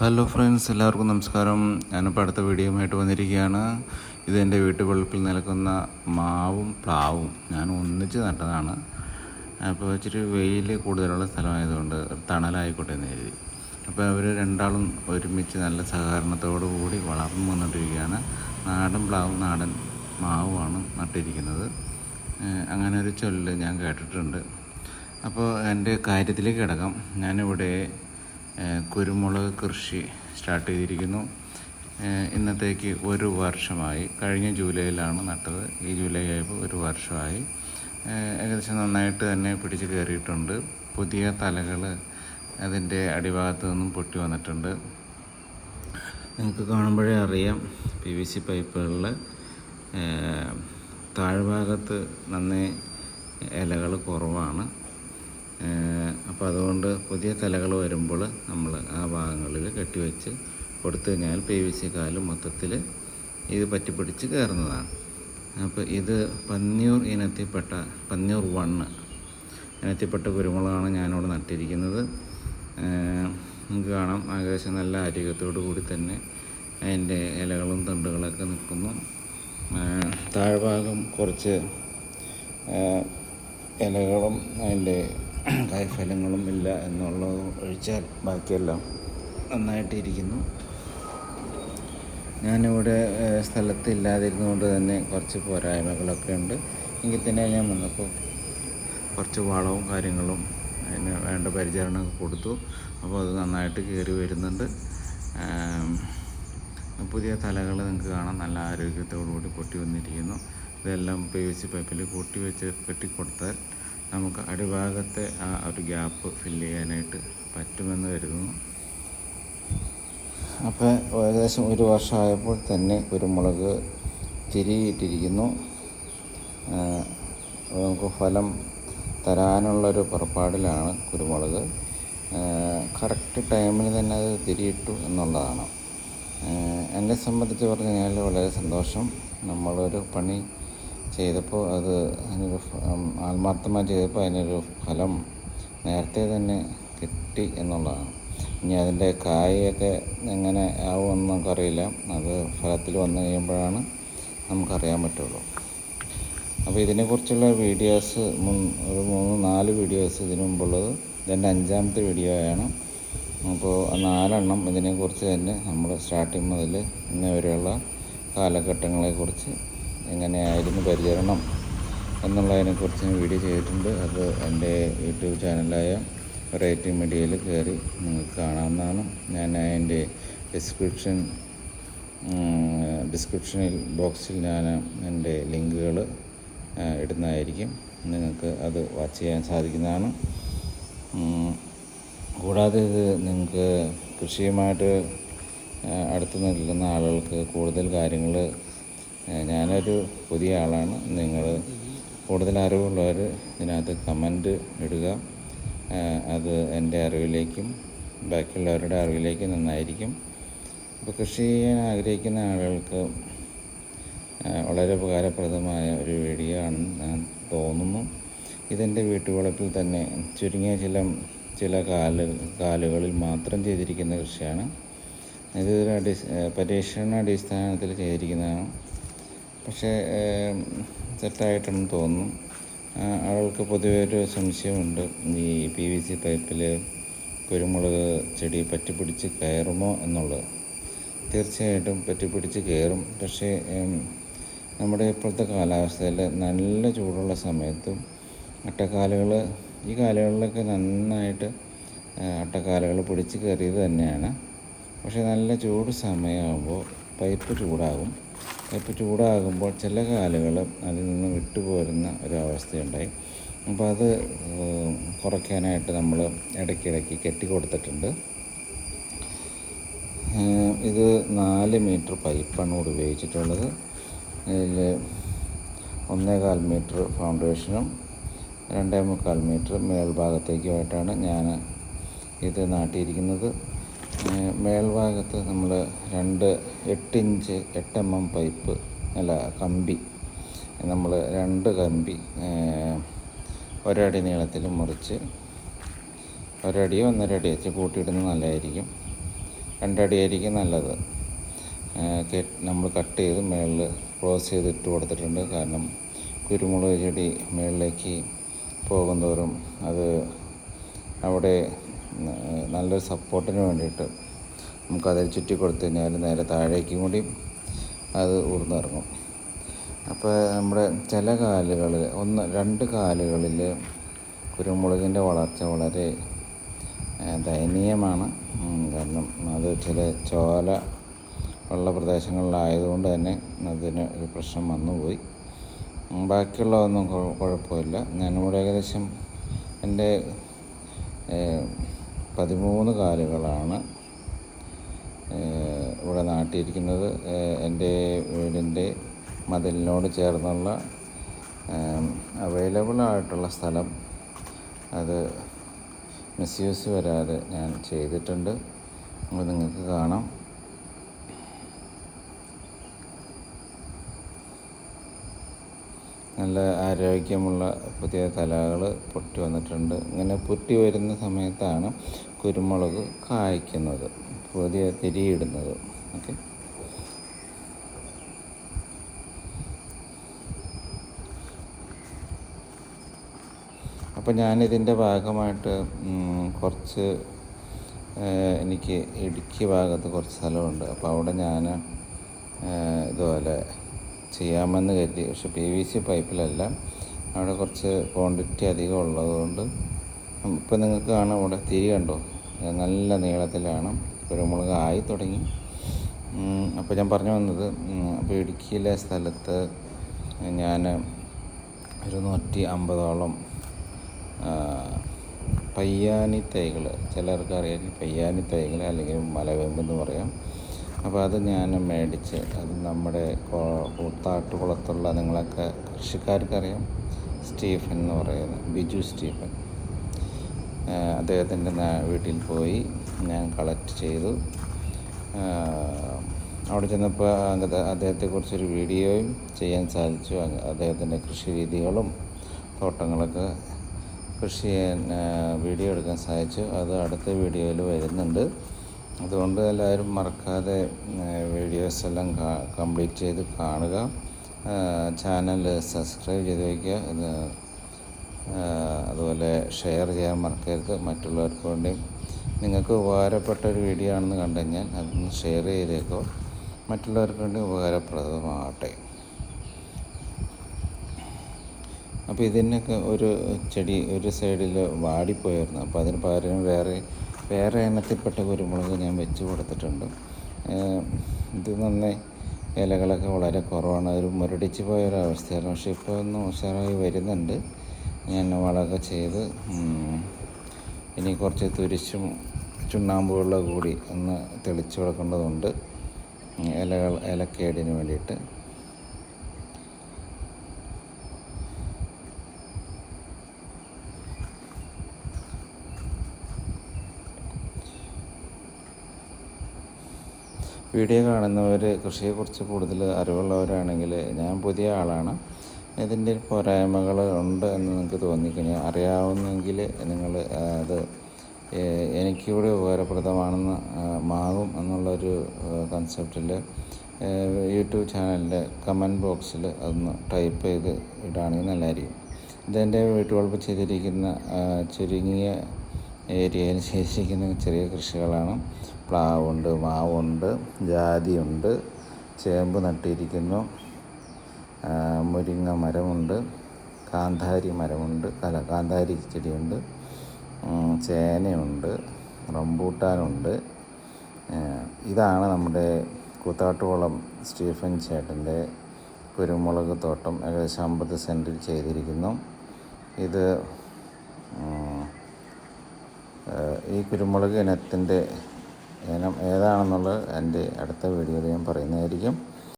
Hello friends എല്ലാവർക്കും നമസ്കാരം. ഞാനിപ്പോൾ അടുത്ത വീഡിയോയുമായിട്ട് വന്നിരിക്കുകയാണ്. ഇത് എന്റെ വീട്ടുവളപ്പിൽ നിൽക്കുന്ന മാവും പ്ലാവും. ഞാൻ ഒന്നിച്ച് നട്ടതാണ്. അപ്പോൾ ഇച്ചിരി വെയിൽ കൂടുതലുള്ള സ്ഥലമായതുകൊണ്ട് തണലായിക്കോട്ടെ എന്ന് കരുതി. അപ്പോൾ അവർ രണ്ടാളും ഒരുമിച്ച് നല്ല സഹകരണത്തോടു കൂടി വളർന്നു വന്നിട്ടിരിക്കുകയാണ്. നാടൻ പ്ലാവും നാടൻ മാവുമാണ് നട്ടിരിക്കുന്നത്. അങ്ങനെ ഒരു ചൊല്ല് ഞാൻ കേട്ടിട്ടുണ്ട്. അപ്പോൾ എന്റെ കാര്യത്തിലേക്ക് കിടക്കാം. ഞാനിവിടെ കുരുമുളക് കൃഷി സ്റ്റാർട്ട് ചെയ്തിരിക്കുന്നു. ഇന്നത്തേക്ക് ഒരു വർഷമായി. കഴിഞ്ഞ ജൂലൈയിലാണ് നട്ടത്. ഈ ജൂലൈ ആയപ്പോൾ ഒരു വർഷമായി. ഏകദേശം നന്നായിട്ട് തന്നെ പിടിച്ച് കയറിയിട്ടുണ്ട്. പുതിയ തലകൾ അതിന്റെ അടിഭാഗത്ത് നിന്നും പൊട്ടി വന്നിട്ടുണ്ട്. നിങ്ങൾക്ക് കാണുമ്പോഴേ അറിയാം പി വി സി പൈപ്പുകളിൽ താഴ്ഭാഗത്ത് നന്നേ ഇലകൾ കുറവാണ്. അപ്പോൾ അതുകൊണ്ട് പുതിയ തലകൾ വരുമ്പോൾ നമ്മൾ ആ ഭാഗങ്ങളിൽ കെട്ടിവെച്ച് കൊടുത്തു കഴിഞ്ഞാൽ പി വി സി കാൽ മൊത്തത്തിൽ ഇത് പറ്റിപ്പിടിച്ച് കയറുന്നതാണ്. അപ്പോൾ ഇത് പന്നിയൂർ ഇനത്തിൽപ്പെട്ട പന്നിയൂർ വണ്ണ് ഇനത്തിൽപ്പെട്ട കുരുമുളകാണ് ഞാനിവിടെ നട്ടിരിക്കുന്നത്. നമുക്ക് കാണാം. ഏകദേശം നല്ല ആരോഗ്യത്തോടു കൂടി തന്നെ അതിന്റെ ഇലകളും തണ്ടുകളൊക്കെ നിൽക്കുന്നു. താഴ്ഭാഗം കുറച്ച് ഇലകളും അതിന്റെ കായ്ഫലങ്ങളും ഇല്ല എന്നുള്ളത് ഒഴിച്ചാൽ ബാക്കിയെല്ലാം നന്നായിട്ടിരിക്കുന്നു. ഞാനിവിടെ ഏഹ്, സ്ഥലത്ത് ഇല്ലാതിരുന്നുകൊണ്ട് തന്നെ കുറച്ച് പോരായ്മകളൊക്കെ ഉണ്ട്. എങ്കിൽ തന്നെ ഞാൻ വന്നപ്പോൾ കുറച്ച് വളവും കാര്യങ്ങളും അതിന് വേണ്ട പരിചരണമൊക്കെ കൊടുത്തു. അപ്പോൾ അത് നന്നായിട്ട് കയറി വരുന്നുണ്ട്. പുതിയ തലകൾ നിങ്ങൾക്ക് കാണാം നല്ല ആരോഗ്യത്തോടു കൂടി പൊട്ടി വന്നിരിക്കുന്നു. ഇതെല്ലാം പി വി പൈപ്പിൽ കൂട്ടി വെച്ച് കെട്ടിക്കൊടുത്താൽ നമുക്ക് അടിഭാഗത്തെ ആ ഒരു ഗ്യാപ്പ് ഫില്ല് ചെയ്യാനായിട്ട് പറ്റുമെന്ന് കരുതുന്നു. അപ്പോൾ ഏകദേശം ഒരു വർഷമായപ്പോൾ തന്നെ കുരുമുളക് തിരിയിട്ടിരിക്കുന്നു. നമുക്ക് ഫലം തരാനുള്ളൊരു പുറപ്പാടിലാണ് കുരുമുളക്. കറക്റ്റ് ടൈമിൽ തന്നെ അത് തിരിയിട്ടു എന്നുള്ളതാണ്. എന്നെ സംബന്ധിച്ച് പറഞ്ഞു കഴിഞ്ഞാൽ വളരെ സന്തോഷം. നമ്മളൊരു പണി ചെയ്തപ്പോൾ അത് അതിനൊരു ആത്മാർത്ഥമായി ചെയ്തപ്പോൾ അതിനൊരു ഫലം നേരത്തെ തന്നെ കിട്ടി എന്നുള്ളതാണ്. ഇനി അതിന്റെ കായൊക്കെ എങ്ങനെ ആവുമെന്ന് നമുക്കറിയില്ല. അത് ഫലത്തിൽ വന്നു കഴിയുമ്പോഴാണ് നമുക്കറിയാൻ പറ്റുള്ളൂ. അപ്പോൾ ഇതിനെക്കുറിച്ചുള്ള വീഡിയോസ് മുൻ ഒരു മൂന്ന് നാല് വീഡിയോസ് ഇതിനു മുമ്പുള്ളത്. ഇതെന്റെ അഞ്ചാമത്തെ വീഡിയോ ആണ്. അപ്പോൾ നാലെണ്ണം ഇതിനെക്കുറിച്ച് തന്നെ നമ്മൾ സ്റ്റാർട്ടിങ് മുതൽ ഇന്ന് വരെയുള്ള കാലഘട്ടങ്ങളെക്കുറിച്ച് എങ്ങനെയായിരുന്നു പരിചരണം എന്നുള്ളതിനെക്കുറിച്ച് വീഡിയോ ചെയ്തിട്ടുണ്ട്. അത് എന്റെ യൂട്യൂബ് ചാനലായ വെറൈറ്റി മീഡിയയിൽ കയറി നിങ്ങൾക്ക് കാണാവുന്നതാണ്. ഞാൻ അതിന്റെ ഡിസ്ക്രിപ്ഷൻ ഡിസ്ക്രിപ്ഷനിൽ ബോക്സിൽ ഞാൻ എന്റെ ലിങ്കുകൾ ഇടുന്നതായിരിക്കും. നിങ്ങൾക്ക് അത് വാച്ച് ചെയ്യാൻ സാധിക്കുന്നതാണ്. കൂടാതെ ഇത് നിങ്ങൾക്ക് കൃഷിയുമായിട്ട് അടുത്ത് നിൽക്കുന്ന ആളുകൾക്ക് കൂടുതൽ കാര്യങ്ങൾ ഞാനൊരു പുതിയ ആളാണ്. നിങ്ങൾ കൂടുതൽ അറിവുള്ളവർ ഇതിനകത്ത് കമന്റ് ഇടുക. അത് എന്റെ അറിവിലേക്കും ബാക്കിയുള്ളവരുടെ അറിവിലേക്കും നന്നായിരിക്കും. അപ്പോൾ കൃഷി ചെയ്യാൻ ആഗ്രഹിക്കുന്ന ആളുകൾക്ക് വളരെ ഉപകാരപ്രദമായ ഒരു വീഡിയോ ആണ് ഞാൻ തോന്നുന്നു. ഇതെന്റെ വീട്ടുവളപ്പിൽ തന്നെ ചുരുങ്ങിയ ചില ചില കാൽ കാലുകളിൽ മാത്രം ചെയ്തിരിക്കുന്ന കൃഷിയാണ്. ഇത് ഒരു അടി പരീക്ഷണാടിസ്ഥാനത്തിൽ ചെയ്തിരിക്കുന്നതാണ്. പക്ഷേ തെറ്റായിട്ടെന്ന് തോന്നുന്നു. ആളുകൾക്ക് പൊതുവെ ഒരു സംശയമുണ്ട്. ഈ പി വി സി പൈപ്പിൽ കുരുമുളക് ചെടി പറ്റിപ്പിടിച്ച് കയറുമോ എന്നുള്ളത്. തീർച്ചയായിട്ടും പറ്റിപ്പിടിച്ച് കയറും. പക്ഷേ നമ്മുടെ ഇപ്പോഴത്തെ കാലാവസ്ഥയിൽ നല്ല ചൂടുള്ള സമയത്തും അട്ടക്കാലുകൾ ഈ കാലുകളിലൊക്കെ നന്നായിട്ട് അട്ടക്കാലുകൾ പിടിച്ച് കയറിയത് തന്നെയാണ്. പക്ഷേ നല്ല ചൂട് സമയമാകുമ്പോൾ പൈപ്പ് ചൂടാകും. പൈപ്പ് ചൂടാകുമ്പോൾ ചില കാലുകൾ അതിൽ നിന്ന് വിട്ടുപോരുന്ന ഒരവസ്ഥയുണ്ടായി. അപ്പോൾ അത് കുറയ്ക്കാനായിട്ട് നമ്മൾ ഇടയ്ക്കിടയ്ക്ക് കെട്ടി കൊടുത്തിട്ടുണ്ട്. ഇത് നാല് മീറ്റർ പൈപ്പാണ് ഇവിടെ ഉപയോഗിച്ചിട്ടുള്ളത് ഇതിൽ ഒന്നേകാൽ മീറ്റർ ഫൗണ്ടേഷനും രണ്ടേ മുക്കാൽ മീറ്റർ മേൽഭാഗത്തേക്കുമായിട്ടാണ് ഞാൻ ഇത് നാട്ടിയിരിക്കുന്നത്. മേൽഭാഗത്ത് നമ്മൾ രണ്ട് എട്ട് ഇഞ്ച് എട്ട് എം എം പൈപ്പ് അല്ല കമ്പി. നമ്മൾ രണ്ട് കമ്പി ഒരടി നീളത്തിൽ മുറിച്ച് ഒരടിയോ ഒന്നര അടി വെച്ച് കൂട്ടിയിടുന്നത് നല്ലതായിരിക്കും. രണ്ടടിയായിരിക്കും നല്ലത്. നമ്മൾ കട്ട് ചെയ്ത് മേളിൽ ക്ലോസ് ചെയ്ത് ഇട്ട് കൊടുത്തിട്ടുണ്ട്. കാരണം കുരുമുളക് ചെടി മേളിലേക്ക് പോകുന്തോറും അത് അവിടെ നല്ലൊരു സപ്പോർട്ടിന് വേണ്ടിയിട്ട് നമുക്കതിൽ ചുറ്റി കൊടുത്തു കഴിഞ്ഞാൽ നേരെ താഴേക്കും കൂടി അത് ഊർന്നിറങ്ങും. അപ്പോൾ നമ്മുടെ ചില കാലുകൾ ഒന്ന് രണ്ട് കാലുകളിൽ കുരുമുളകിന്റെ വളർച്ച വളരെ ദയനീയമാണ്. കാരണം അത് ചില ചോല ഉള്ള പ്രദേശങ്ങളിലായതുകൊണ്ട് തന്നെ അതിന് ഒരു പ്രശ്നം വന്നുപോയി. ബാക്കിയുള്ളതൊന്നും കുഴപ്പമില്ല. ഞാനിവിടെ ഏകദേശം എന്റെ പതിമൂന്ന് കാലുകളാണ് ഇവിടെ നാട്ടിയിരിക്കുന്നത്. എന്റെ വീടിന്റെ മതിലിനോട് ചേർന്നുള്ള അവൈലബിൾ ആയിട്ടുള്ള സ്ഥലം അത് മിസ്യൂസ് വരാതെ ഞാൻ ചെയ്തിട്ടുണ്ട്. അത് നിങ്ങൾക്ക് കാണാം. നല്ല ആരോഗ്യമുള്ള പുതിയ തലകൾ പൊട്ടി വന്നിട്ടുണ്ട്. ഇങ്ങനെ പൊട്ടി വരുന്ന സമയത്താണ് കുരുമുളക് കായ്ക്കുന്നത് പുതിയ തിരിയിടുന്നത്. ഓക്കെ. അപ്പോൾ ഞാനിതിന്റെ ഭാഗമായിട്ട് കുറച്ച് എനിക്ക് ഇടുക്കി ഭാഗത്ത് കുറച്ച് സ്ഥലമുണ്ട്. അപ്പോൾ അവിടെ ഞാൻ ഇതുപോലെ ചെയ്യാമെന്ന് കരുതി. പക്ഷെ പി വി സി പൈപ്പിലല്ല. അവിടെ കുറച്ച് ക്വാണ്ടിറ്റി അധികം ഉള്ളതുകൊണ്ട് ഇപ്പം നിങ്ങൾക്ക് കാണാം ഇവിടെ തിരി കണ്ടോ? നല്ല നീളത്തിലാണ്. കുരുമുളക് ആയി തുടങ്ങി. അപ്പോൾ ഞാൻ പറഞ്ഞു വന്നത് അപ്പോൾ ഇടുക്കിയിലെ സ്ഥലത്ത് ഞാൻ ഒരു നൂറ്റി അമ്പതോളം പയ്യാനി തൈകൾ ചിലർക്ക് അറിയാം പയ്യാനി തൈകൾ അല്ലെങ്കിൽ മലവേമ്പ് എന്ന് പറയാം. അപ്പോൾ അത് ഞാൻ മേടിച്ച് അത് നമ്മുടെ കൂത്താട്ടുകുളത്തുള്ള നിങ്ങളൊക്കെ കൃഷിക്കാർക്കറിയാം. സ്റ്റീഫൻ എന്ന് പറയുന്നത് ബിജു സ്റ്റീഫൻ. അദ്ദേഹത്തിന്റെ വീട്ടിൽ പോയി ഞാൻ കളക്ട് ചെയ്തു. അവിടെ ചെന്നപ്പോൾ അദ്ദേഹത്തെക്കുറിച്ചൊരു വീഡിയോയും ചെയ്യാൻ സാധിച്ചു. അദ്ദേഹത്തിന്റെ കൃഷി രീതികളും തോട്ടങ്ങളൊക്കെ കൃഷി വീഡിയോ എടുക്കാൻ സാധിച്ചു. അത് അടുത്ത വീഡിയോയിൽ വരുന്നുണ്ട്. അതുകൊണ്ട് എല്ലാവരും മറക്കാതെ വീഡിയോസ് എല്ലാം കംപ്ലീറ്റ് ചെയ്ത് കാണുക. ചാനൽ സബ്സ്ക്രൈബ് ചെയ്ത് വയ്ക്കുക. അതുപോലെ ഷെയർ ചെയ്യാൻ മറക്കരുത്. മറ്റുള്ളവർക്ക് വേണ്ടിയും നിങ്ങൾക്ക് ഉപകാരപ്പെട്ട ഒരു വീഡിയോ ആണെന്ന് കണ്ടു കഴിഞ്ഞാൽ അതൊന്ന് ഷെയർ ചെയ്തേക്കോ. മറ്റുള്ളവർക്ക് വേണ്ടി ഉപകാരപ്രദമാകട്ടെ. അപ്പോൾ ഇതിനൊക്കെ ഒരു ചെടി ഒരു സൈഡിൽ വാടിപ്പോയായിരുന്നു. അപ്പോൾ അതിന് പകരം വേറെ വേറെ ഇനത്തിൽപ്പെട്ട കുരുമുളക് ഞാൻ വെച്ച് കൊടുത്തിട്ടുണ്ട്. ഇത് നന്നേ ഇലകളൊക്കെ വളരെ കുറവാണ്. ഒരു മുരടിച്ച് പോയ ഒരു അവസ്ഥയായിരുന്നു പക്ഷേ ഇപ്പോൾ ഒന്ന് ഉഷാറായി വരുന്നുണ്ട്. ഞാൻ വളമൊക്കെ ചെയ്ത് ഇനി കുറച്ച് തുരിശും ചുണ്ണാമ്പുകളിലും കൂടി ഒന്ന് തെളിച്ച് കൊടുക്കേണ്ടതുണ്ട് ഇലകൾ ഇലക്കേടിന് വേണ്ടിയിട്ട്. വീഡിയോ കാണുന്നവർ കൃഷിയെക്കുറിച്ച് കൂടുതൽ അറിവുള്ളവരാണെങ്കിൽ ഞാൻ പുതിയ ആളാണ്. ഇതിന്റെ പോരായ്മകൾ ഉണ്ട് എന്ന് നിങ്ങൾക്ക് തോന്നിക്കഴിഞ്ഞാൽ അറിയാവുന്നെങ്കിൽ നിങ്ങൾ അത് എനിക്കിവിടെ ഉപകാരപ്രദമാണെന്ന് മാറും എന്നുള്ളൊരു കൺസെപ്റ്റിൽ യൂട്യൂബ് ചാനലിന്റെ കമന്റ് ബോക്സിൽ അതൊന്ന് ടൈപ്പ് ചെയ്ത് ഇടുകയാണെങ്കിൽ നല്ലതായിരിക്കും ഇതെന്റെ വീട്ടുവളപ്പ് ചെയ്തിരിക്കുന്ന ചുരുങ്ങിയ ഏരിയയിൽ ശേഷിക്കുന്ന ചെറിയ കൃഷികളാണ്. പ്ലാവുണ്ട് മാവുണ്ട് ജാതിയുണ്ട് ചേമ്പ് നട്ടിരിക്കുന്നു. മുരിങ്ങ മരമുണ്ട് കാന്താരി മരമുണ്ട് അല്ല കാന്താരി ചെടിയുണ്ട് ചേനയുണ്ട് റംബൂട്ടാനുണ്ട്. ഇതാണ് നമ്മുടെ കൂത്താട്ടുകുളം സ്റ്റീഫൻ ചേട്ടന്റെ കുരുമുളക് തോട്ടം. ഏകദേശം അമ്പത് സെന്റിൽ ചെയ്തിരിക്കുന്നു. ഇത് ഈ കുരുമുളക് ഇനത്തിന്റെ ഇനം ഏതാണെന്നുള്ളത് എന്റെ അടുത്ത വീഡിയോയിൽ ഞാൻ പറയുന്നതായിരിക്കും.